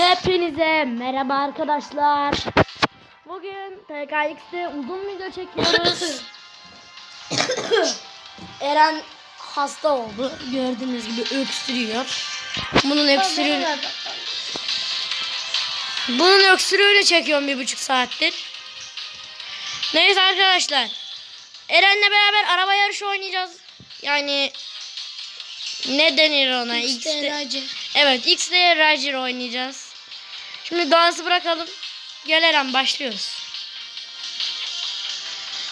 Hepinize merhaba arkadaşlar. Bugün PKX'de uzun video çekiyoruz. Eren hasta oldu. Gördüğünüz gibi öksürüyor. Bunun öksürüğü, bunun öksürüğünü çekiyorum bir buçuk saattir. Neyse arkadaşlar. Eren'le beraber araba yarışı oynayacağız. Yani ne denir ona? X'de- Evet X ile Roger oynayacağız. Şimdi dansı bırakalım. Gel Eren başlıyoruz.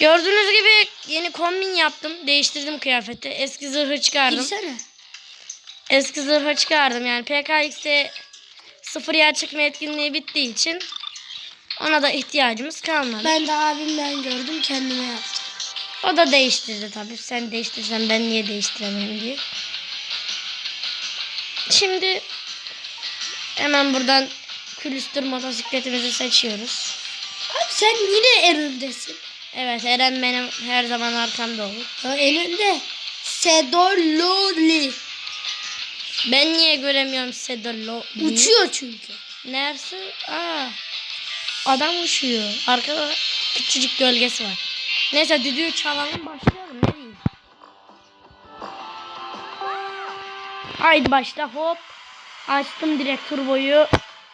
Gördüğünüz gibi yeni kombin yaptım. Değiştirdim kıyafeti. Eski zırhı çıkardım. Girsene. Eski zırhı çıkardım. Yani PKX'e sıfır yer çıkma etkinliği bittiği için ona da ihtiyacımız kalmadı. Ben de abimden gördüm kendime yaptım. O da değiştirdi tabii. Sen değiştirsen ben niye değiştiremem diye. Şimdi hemen buradan külüstür motosikletimizi seçiyoruz. Abi sen yine en öndesin. Evet Eren benim her zaman arkamda olur. Ya en önde. Sedololi. Ben niye göremiyorum Sedolo? Uçuyor çünkü. Neresi? Aa, adam uçuyor. Arkada küçücük gölgesi var. Neyse düdüğü çalalım başlayalım. Ne diyeyim? Haydi başla hop. Açtım direkt turboyu.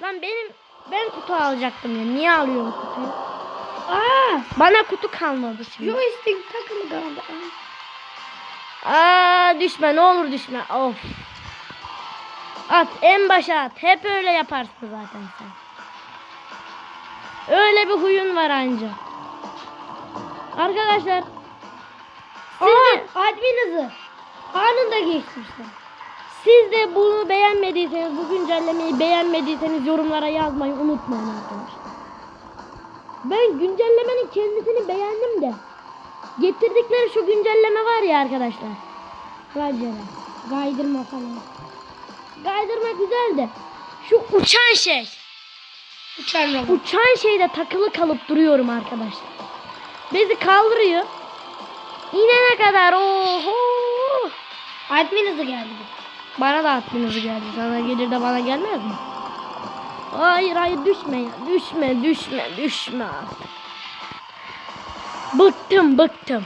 Lan benim ben kutu alacaktım ya. Niye alıyorum kutuyu? Aa, bana kutu kalmadı şimdi. Joystick takılı kaldı. Aa düşme ne olur düşme. Of. At en başa at. Hep öyle yaparsın zaten sen. Öyle bir huyun var anca. Arkadaşlar. Siz de admin hızı. Anında geçmişler. Siz de bunu beğenmediyseniz, bu güncellemeyi beğenmediyseniz yorumlara yazmayı unutmayın arkadaşlar. Ben güncellemenin kendisini beğendim de. Getirdikleri şu güncelleme var ya arkadaşlar. Rajera. Kaydırma falan. Kaydırma güzel de. Şu uçan şey. Uçan robot. Uçan şeyde takılı kalıp duruyorum arkadaşlar. Bizi kaldırıyor. İnene kadar oho. Admin hızı geldi. Bana da aklınızı geldi. Sana gelir de bana gelmez mi? Hayır hayır düşme ya. Düşme düşme düşme. Bıktım bıktım.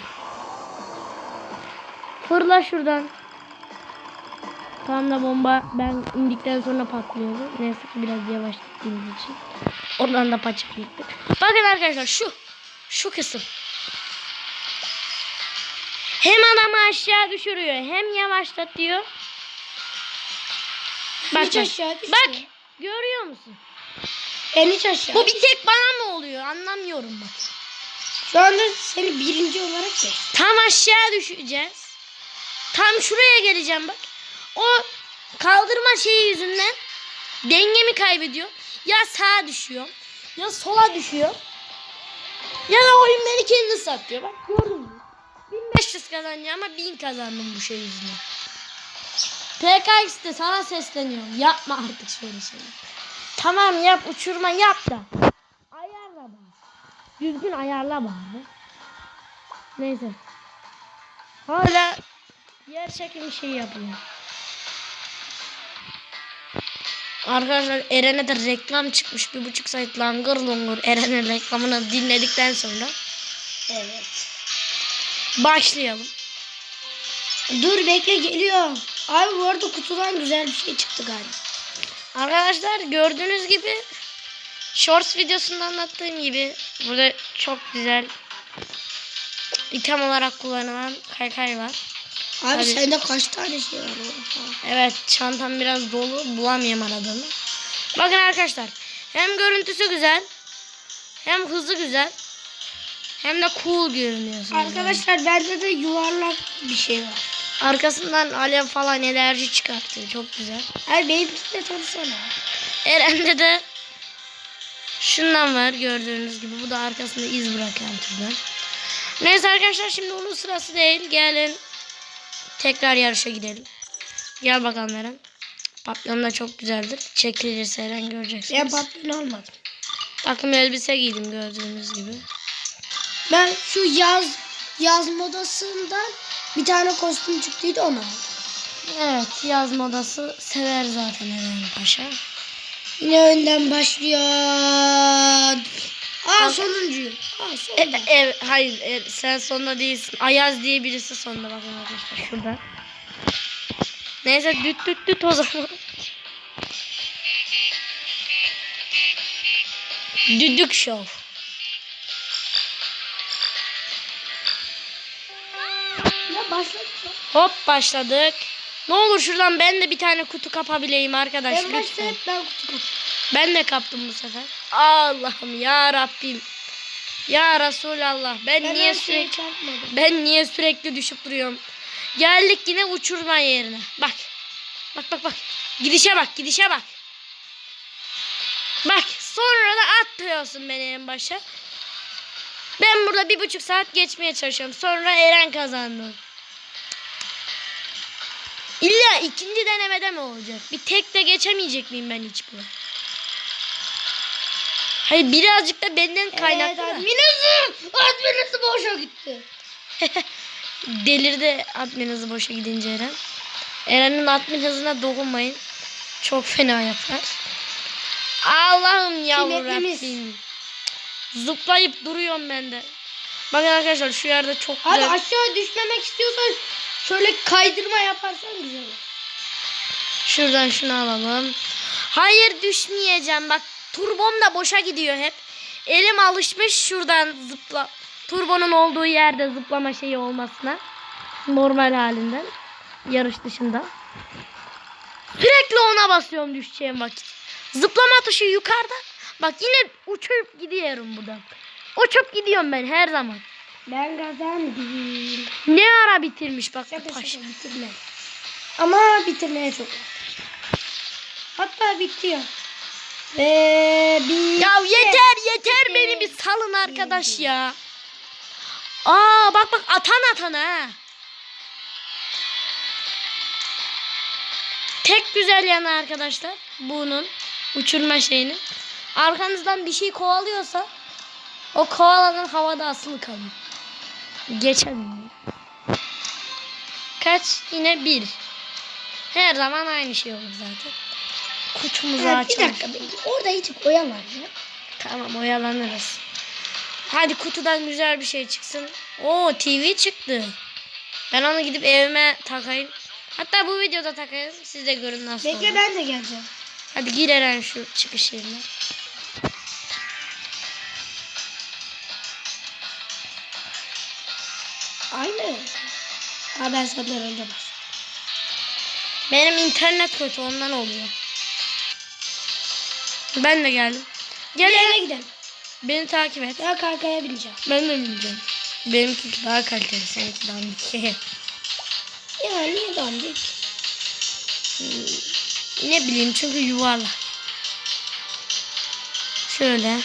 Fırla şuradan. Tam da bomba ben indikten sonra patlıyordu. Neyse ki biraz yavaş gittiğimiz için. Oradan da paçak gitti. Bakın arkadaşlar şu. Şu kısım. Hem adamı aşağı düşürüyor hem yavaşlatıyor. Bak, Hiç aşağı düşmüyor. bak görüyor musun? En hiç aşağı. Bu bir tek bana mı oluyor anlamıyorum bak. Şu anda seni birinci olarak geç. Tam aşağı düşeceğiz. Tam şuraya geleceğim bak. O kaldırma şeyi yüzünden dengemi kaybediyor. Ya sağa düşüyor ya sola düşüyor. Ya da oyun beni kendi satıyor. Bak gördün mü? 1500 kazanacağım ama 1000 kazandım bu şey yüzünden. PKX'de sana sesleniyorum. Yapma artık şöyle şeyler. Tamam yap uçurma yap da. Ayarla bari. Düzgün ayarla bari. Neyse. Hala yer çekimi şey yapıyor. Arkadaşlar Eren'e de reklam çıkmış. Bir buçuk saat langır lungur Eren'in reklamını dinledikten sonra Evet. başlayalım. Dur bekle geliyor. Abi bu arada kutudan güzel bir şey çıktı galiba. Arkadaşlar gördüğünüz gibi Shorts videosunda anlattığım gibi burada çok güzel item olarak kullanılan kaykay var. Abi Tabii. sende kaç tane şey var orada? Evet çantam biraz dolu bulamıyorum aradığımı. Bakın arkadaşlar hem görüntüsü güzel hem hızı güzel hem de cool görünüyorsunuz. yani. Arkadaşlar bende de yuvarlak bir şey var. Arkasından alev falan enerji çıkartıyor çok güzel. Benimkini de tanısana. Eren'de de şundan var gördüğünüz gibi. Bu da arkasında iz bırakan türden. Neyse arkadaşlar şimdi onun sırası değil. Gelin tekrar yarışa gidelim. Gel bakalım Eren. Papyon da çok güzeldir. Çekilirse Eren göreceksiniz. Ben papyon almadım. Takım elbise giydim gördüğünüz gibi. Ben şu yaz yaz modasından bir tane kostüm çıktıydı aldım. Evet yaz modası sever zaten Eren Paşa. Yine önden başlıyor. Aa sonuncu. Aa E, sonuncu. e, hayır e, sen sonunda değilsin. Ayaz diye birisi sonunda bakın arkadaşlar şurada. Neyse düt düt düt o zaman. Düdük şov. Hop başladık. Ne olur şuradan ben de bir tane kutu kapabileyim arkadaş En başta hep ben kutu kapıyorum. Ben de kaptım bu sefer. Allah'ım ya Rabbim. Ya Resulallah ben, Ben niye sürekli çarpmadım. ben niye sürekli düşüp duruyorum? Geldik yine uçurma yerine. Bak. Bak bak bak. Gidişe bak, gidişe bak. Bak, sonra da atlıyorsun beni en başa. Ben burada bir buçuk saat geçmeye çalışıyorum. Sonra Eren kazandı. İlla ikinci denemede mi olacak? Bir tek de geçemeyecek miyim ben hiç buraya? Hayır birazcık da benden kaynaklı. Evet, da. adminası. Adminası boşa gitti. Delirdi admin hızı boşa gidince Eren. Eren'in admin hızına dokunmayın. Çok fena yapar. Allah'ım yavrum. Rabbim. Zıplayıp duruyorum ben de. Bakın arkadaşlar şu yerde çok Abi güzel. aşağı düşmemek istiyorsan şöyle kaydırma yaparsan güzel. Şuradan şunu alalım. Hayır düşmeyeceğim. Bak turbom da boşa gidiyor hep. Elim alışmış şuradan zıpla. Turbonun olduğu yerde zıplama şeyi olmasına. Normal halinden. Yarış dışında. Sürekli ona basıyorum düşeceğim vakit. Zıplama tuşu yukarıda. Bak yine uçup gidiyorum buradan. Uçup gidiyorum ben her zaman. Ben kazandım. Ne ara bitirmiş bak Şaka taş. şaka bitirme. Ama bitirmeye çok. Hatta bitiyor. Ve bir Ya yeter yeter beni bir salın arkadaş ya. Aa bak bak atan atan ha. Tek güzel yanı arkadaşlar bunun uçurma şeyinin. Arkanızdan bir şey kovalıyorsa o kovalanan havada asılı kalıyor. Geçemiyor. Kaç? Yine bir. Her zaman aynı şey olur zaten. Evet, bir açalım. dakika. Orada hiç koyan var ya. Tamam oyalanırız. Hadi kutudan güzel bir şey çıksın. Oo TV çıktı. Ben onu gidip evime takayım. Hatta bu videoda takayım. Siz de görün nasıl Bekle olur. ben de geleceğim. Hadi gir Eren şu çıkış yerine. Aynı. Ha ben senden önce başladım. Benim internet kötü ondan oluyor. Ben de geldim. Gel eve gidelim. Beni takip et. Ya kaykaya bineceğim. Ben de bileceğim. Benimki daha kaliteli. Seninki dandik. Ya niye dandik? ne bileyim çünkü yuvarlak. Şöyle.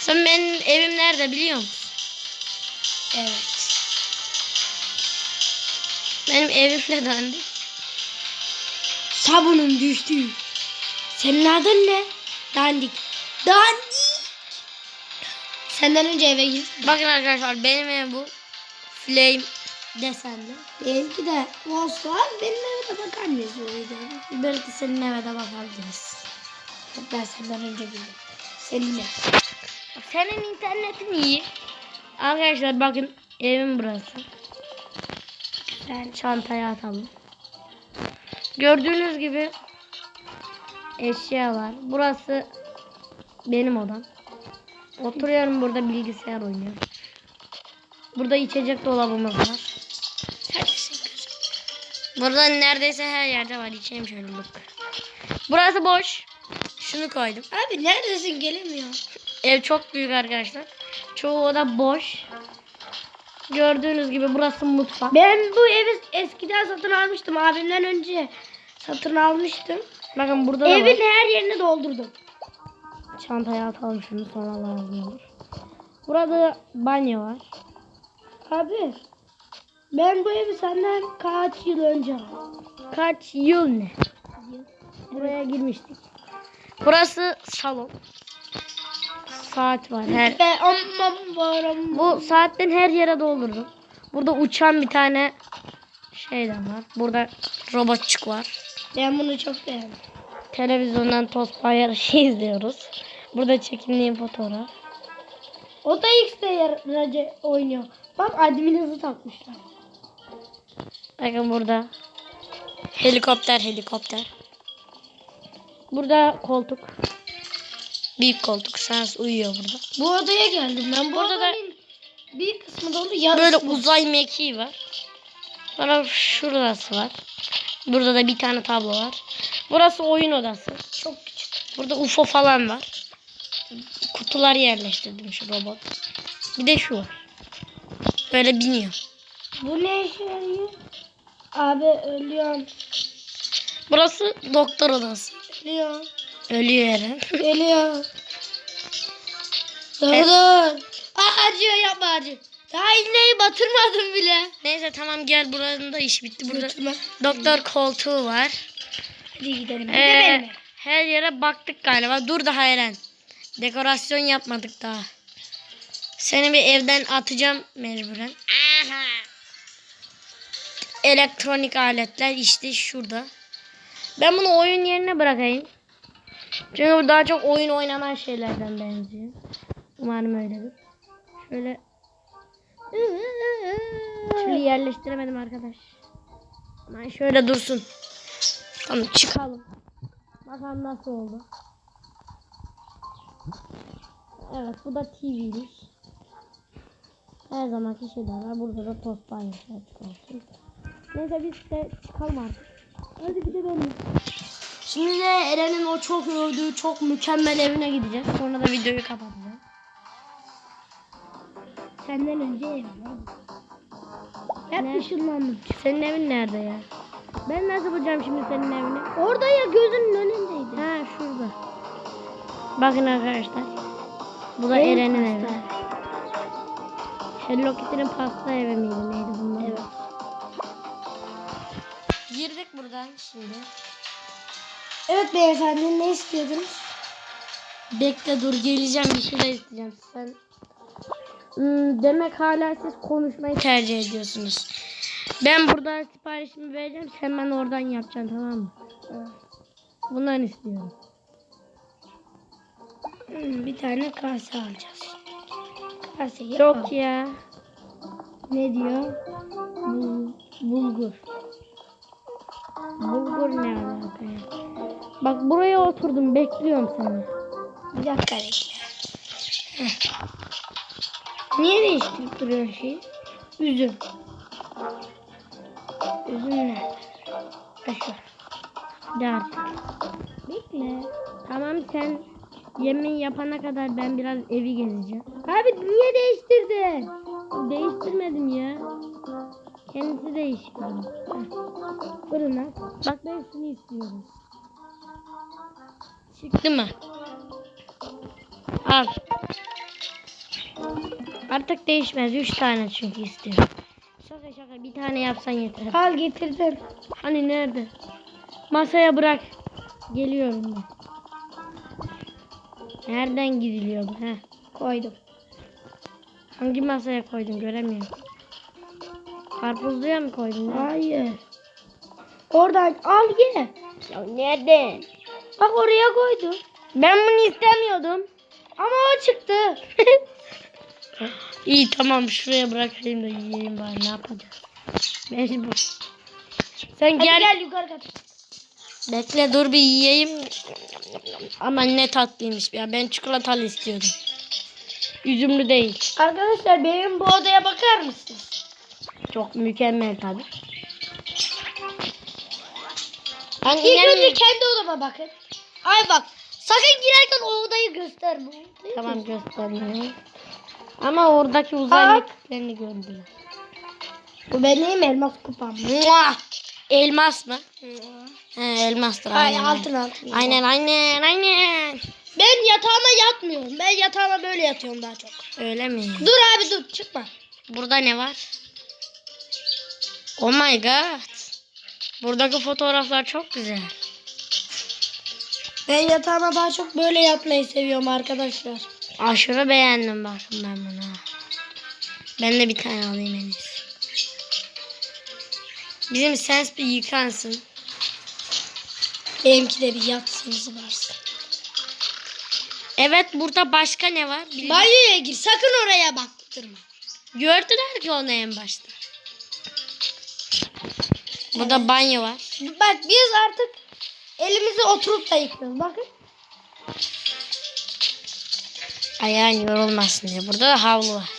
Sen benim evim nerede biliyor musun? Evet. Benim evim de dandik. Sabunun düştü. Senin adın ne? Dandik. Dandik. Senden önce eve git. Bakın arkadaşlar benim evim bu. Flame desenli. Benimki de olsa benim eve de bakar mıyız videoda? Belki senin eve de bakabiliriz. Ben senden önce bildim. Seninle. Senin internetin iyi. Arkadaşlar bakın evim burası. Ben Çantaya atalım. Gördüğünüz gibi eşya var. Burası benim odam. Oturuyorum burada bilgisayar oynuyorum. Burada içecek dolabımız var. Burada neredeyse her yerde var. İçeyim şöyle bak. Burası boş. Şunu koydum. Abi neredesin gelemiyor. Ev çok büyük arkadaşlar. Çoğu oda boş. Gördüğünüz gibi burası mutfak. Ben bu evi eskiden satın almıştım. Abimden önce satın almıştım. Bakın burada da Evin var. her yerini doldurdum. Çantaya atalım şunu sonra lazım olur. Burada banyo var. Abi ben bu evi senden kaç yıl önce aldım. Kaç yıl ne? Buraya girmiştik. Burası salon. Saat var. Her bu saatten her yere doldurdum. Burada uçan bir tane şeyden var. Burada robotçuk var. Ben bunu çok beğendim. televizyondan tospa yarışı izliyoruz. Burada çekildiğim fotoğraf. O da X'de yarıcı oynuyor. Bak admin hızı takmışlar. Bakın burada. Helikopter helikopter. Burada koltuk. Büyük koltuk. Sans uyuyor burada. Bu odaya geldim ben. Bu Burada da- bir kısmı dolu yarısı Böyle boş. uzay mekiği var. Sonra şurası var. Burada da bir tane tablo var. Burası oyun odası. çok küçük. Burada UFO falan var. Kutular yerleştirdim şu robot. Bir de şu var. Böyle biniyor. Bu ne işe yarıyor? Abi ölüyorum. Burası doktor odası. Ölüyorum. Ölüyor Eren. Ölüyorum. Dur Evet. dur. Aa, acıyor yapma acı. Daha iğneyi batırmadım bile. Neyse tamam gel buranın da iş bitti. Burada Götürme. doktor koltuğu var. Hadi gidelim. Ee, her yere baktık galiba. Dur daha Eren. Dekorasyon yapmadık daha. Seni bir evden atacağım mecburen. Elektronik aletler işte şurada. Ben bunu oyun yerine bırakayım. Çünkü bu daha çok oyun oynanan şeylerden benziyor. Umarım öyledir. Şöyle Şöyle yerleştiremedim arkadaş. Ben şöyle dursun. Tamam çıkalım. Bakalım nasıl oldu. Evet bu da TV'miş. Her zamanki şeyler var. Burada da tost paylaşıyor açık olsun. Neyse biz de çıkalım artık. Hadi gidelim. Şimdi de Eren'in o çok övdüğü çok mükemmel evine gideceğiz. Sonra da videoyu kapatacağız. Senden önce ev. Hep ışınlandım. Senin evin nerede ya? Ben nasıl bulacağım şimdi senin evini? Orada ya gözünün önündeydi. Ha şurada. Bakın arkadaşlar. Bu da Eren'in evi. Hello Kitty'nin pasta evi miydi neydi bunlar? Evet. Girdik buradan şimdi. Evet beyefendi ne istiyordunuz? Bekle dur geleceğim bir şey de isteyeceğim. Sen Hmm, demek hala siz konuşmayı tercih ediyorsunuz. Ben burada siparişimi vereceğim. Sen ben oradan yapacaksın tamam mı? Bundan istiyorum. Hmm, bir tane kase alacağız. Kase al. Çok ya. Ne diyor? Bul- bulgur. Bulgur ne alaka? Bak buraya oturdum bekliyorum seni. Bir dakika bekle. Heh. Niye değiştirip duruyorsun şeyi? Üzüm. Üzüm nerede? Hadi artık. Bekle. Tamam sen yemeği yapana kadar ben biraz evi gezeceğim. Abi niye değiştirdin? Değiştirmedim ya. Kendisi değişti. Fırına. Bak ben şunu istiyorum. Çıktı mı? Al. Artık değişmez. Üç tane çünkü istiyorum. Şaka şaka bir tane yapsan yeter. Al getirdim. Hani nerede? Masaya bırak. Geliyorum ben. Nereden gidiliyor bu? Heh. Koydum. Hangi masaya koydun göremiyorum. Karpuzluya mı koydun? Hayır. Oradan al ye. Ya nereden? Bak oraya koydum. Ben bunu istemiyordum. Ama o çıktı. İyi tamam şuraya bırakayım da yiyeyim bari ne yapacağız? Mecbur. Sen Hadi gel. gel yukarı kat. Bekle dur bir yiyeyim. Ama ne tatlıymış ya. Ben çikolatalı istiyordum. Üzümlü değil. Arkadaşlar benim bu odaya bakar mısınız? Çok mükemmel tabii. Ben İlk önce kendi odama bakın. Ay bak. Sakın girerken o odayı gösterme. Odayı Tamam göster. göstermiyorum. Ama oradaki uzay Aa. mekiklerini gördüler. Bu benim elmas kupam. Muah! Elmas mı? He elmastır Ay aynen. altın altın. Aynen aynen aynen. Ben yatağıma yatmıyorum. Ben yatağıma böyle yatıyorum daha çok. Öyle mi? Dur abi dur çıkma. Burada ne var? Oh my god. Buradaki fotoğraflar çok güzel. Ben yatağıma daha çok böyle yatmayı seviyorum arkadaşlar. Aşırı beğendim bakın ben bunu. Ben de bir tane alayım en iyisi. Bizim sens bir yıkansın. Benimki de bir yatsınızı varsın. Evet burada başka ne var? Bil- Banyoya gir. Sakın oraya baktırma. Gördüler ki onu en başta. Burada banyo var. Bak biz artık elimizi oturup da yıkıyoruz. Bakın. Ayağın yorulmasın diye. Burada da havlu var.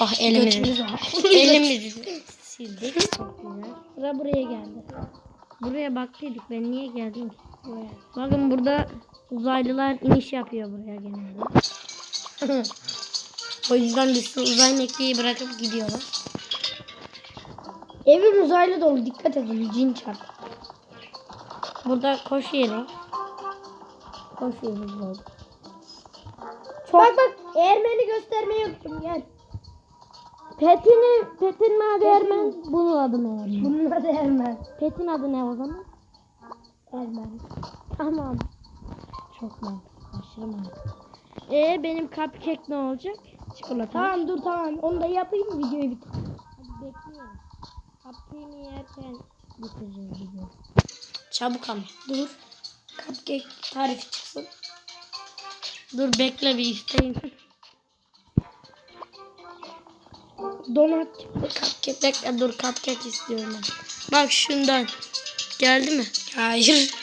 Oh elimizi. Elimizi sildik. Sıra buraya geldi. Buraya baktıydık ben niye geldim? Buraya. Bakın burada uzaylılar iniş yapıyor buraya genelde. O yüzden biz uzay mekiği bırakıp gidiyorlar. Evim uzaylı dolu. Dikkat edin. Cin çarp. Burada koş yeri. Koşuyoruz böyle. Bak bak Ermeni göstermeyi unuttum. Gel. Petini, Petin adı Ermen. Bunun adı ne Ermen? Bunun adı Ermen. Petin adı ne o zaman? Ermen. Tamam. Çok mantıklı. Aşırı mantıklı. Ee benim cupcake ne olacak? Çikolata. Tamam dur tamam. Onu da yapayım videoyu bitir. Cupcake'imi yerken bitireceğiz videoyu. Çabuk ama. Dur. Cupcake tarifi çıksın. Dur bekle bir isteyeyim. Donat. Cupcake bekle dur cupcake istiyorum ben. Bak şundan. Geldi mi? Hayır.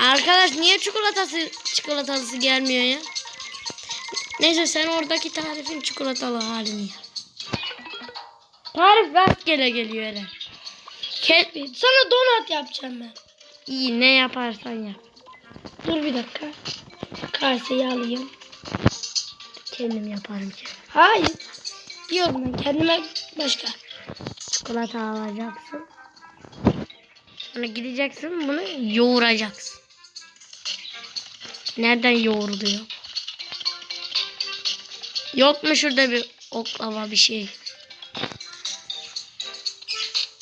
Arkadaş niye çikolatası çikolatalısı gelmiyor ya? Neyse sen oradaki tarifin çikolatalı halini yap. Tarif rastgele geliyor Eren. Ke- Sana donat yapacağım ben. İyi ne yaparsan yap. Dur bir dakika. Kaseyi alayım. Kendim yaparım ki. Hayır. Diyorum ben kendime başka. Çikolata alacaksın. Sonra gideceksin bunu yoğuracaksın. Nereden yoğruluyor? Yok mu şurada bir oklava bir şey?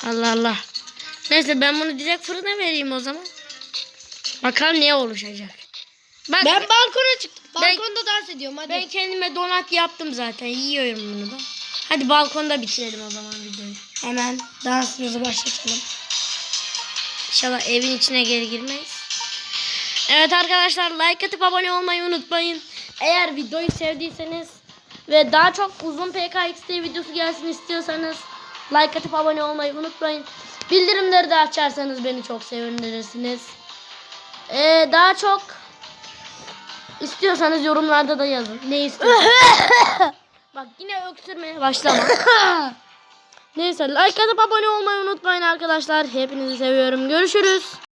Allah Allah. Neyse ben bunu direkt fırına vereyim o zaman. Bakalım ne oluşacak. Bak Ben ben, balkona çıktım. Ben- Balkonda dans ediyorum hadi. ben kendime donat yaptım zaten. Yiyorum bunu da. Hadi balkonda bitirelim o zaman videoyu. Hemen dansımızı başlatalım. İnşallah evin içine geri girmeyiz. Evet arkadaşlar like atıp abone olmayı unutmayın. Eğer videoyu sevdiyseniz ve daha çok uzun PKXD videosu gelsin istiyorsanız like atıp abone olmayı unutmayın. Bildirimleri de açarsanız beni çok sevindirirsiniz. Ee, daha çok istiyorsanız yorumlarda da yazın. Ne istiyorsanız. Bak yine öksürmeye başlama. Neyse like atıp abone olmayı unutmayın arkadaşlar. Hepinizi seviyorum. Görüşürüz.